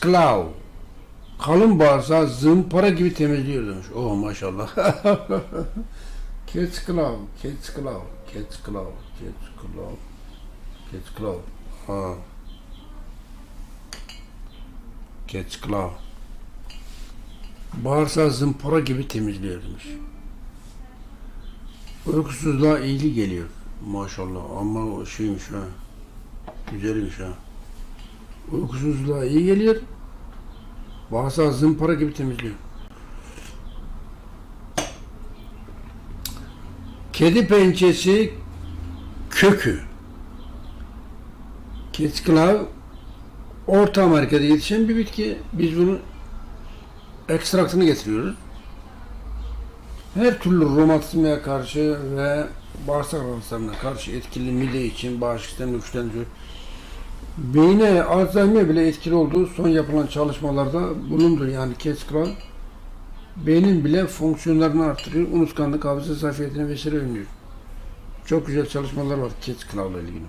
Claw. Kalın bağırsağı zımpara gibi temizliyor demiş. Oh maşallah. Claw, Cat's Claw, Cat's Claw. Ha. Claw. Bağırsağı zımpara gibi temizliyor demiş. Uykusuzluğa iyili geliyor. Maşallah ama o şeymiş ha. Güzelmiş ha. Uykusuzluğa iyi geliyor. Bağırsağı zımpara gibi temizliyor. Kedi pençesi kökü. Ketçklav Orta Amerika'da yetişen bir bitki. Biz bunu ekstraktını getiriyoruz. Her türlü romatizmaya karşı ve bağırsak rahatsızlarına karşı etkili mide için bağışıklık sistemini güçlendiriyor. Beyne Alzheimer bile etkili olduğu son yapılan çalışmalarda bulundu. Yani Ketçklav beynin bile fonksiyonlarını artırıyor. Unutkanlık, hafıza zafiyetine vesile önlüyor. Çok güzel çalışmalar var Ketçklav'la ilgili.